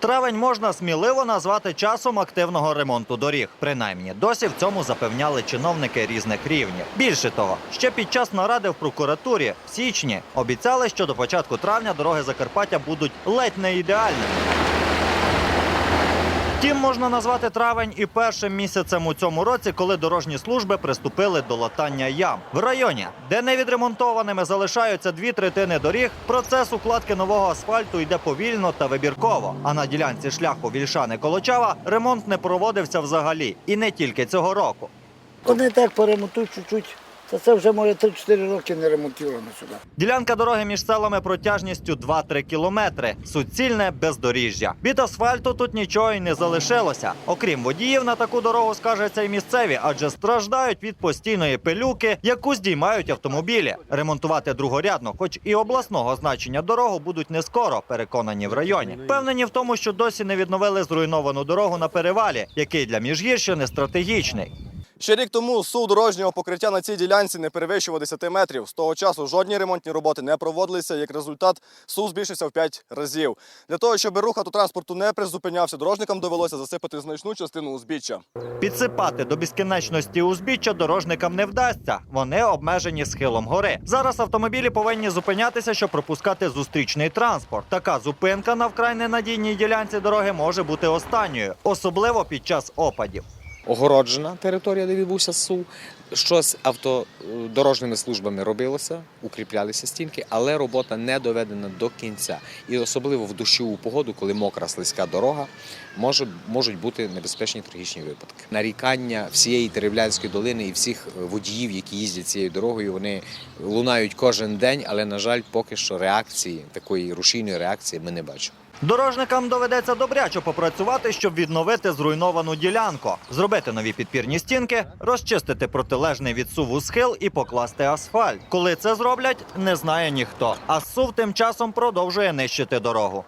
Травень можна сміливо назвати часом активного ремонту доріг. Принаймні, досі в цьому запевняли чиновники різних рівнів. Більше того, ще під час наради в прокуратурі в січні обіцяли, що до початку травня дороги Закарпаття будуть ледь не ідеальними. Втім, можна назвати травень і першим місяцем у цьому році, коли дорожні служби приступили до латання ям. В районі, де невідремонтованими залишаються дві третини доріг, процес укладки нового асфальту йде повільно та вибірково. А на ділянці шляху Вільшани Колочава ремонт не проводився взагалі, і не тільки цього року. Вони так поремонтують чуть-чуть. Та це вже може 3-4 роки не ремонтовано сюди. Ділянка дороги між селами протяжністю 2-3 кілометри. Суцільне бездоріжжя. Від асфальту тут нічого й не залишилося. Окрім водіїв, на таку дорогу скаржаться й місцеві, адже страждають від постійної пилюки, яку здіймають автомобілі. Ремонтувати другорядно, хоч і обласного значення дорогу будуть не скоро, переконані в районі. Впевнені в тому, що досі не відновили зруйновану дорогу на перевалі, який для Міжгірщини стратегічний. Ще рік тому сув дорожнього покриття на цій ділянці не перевищував 10 метрів. З того часу жодні ремонтні роботи не проводилися. Як результат, сув збільшився в 5 разів. Для того, щоб рух автотранспорту не призупинявся, дорожникам довелося засипати значну частину узбіччя. Підсипати до безкінечності узбіччя дорожникам не вдасться. Вони обмежені схилом гори. Зараз автомобілі повинні зупинятися, щоб пропускати зустрічний транспорт. Така зупинка на вкрай ненадійній ділянці дороги може бути останньою, особливо під час опадів. Огороджена територія, де відбувся сув. Щось автодорожніми службами робилося, укріплялися стінки, але робота не доведена до кінця. І особливо в дощову погоду, коли мокра слизька дорога, може, можуть бути небезпечні трагічні випадки. Нарікання всієї Теревлянської долини і всіх водіїв, які їздять цією дорогою, вони лунають кожен день, але, на жаль, поки що реакції, такої рушійної реакції ми не бачимо. Дорожникам доведеться добряче попрацювати, щоб відновити зруйновану ділянку, зробити нові підпірні стінки, розчистити протилежний від суву схил і покласти асфальт. Коли це зроблять, не знає ніхто. А сув тим часом продовжує нищити дорогу.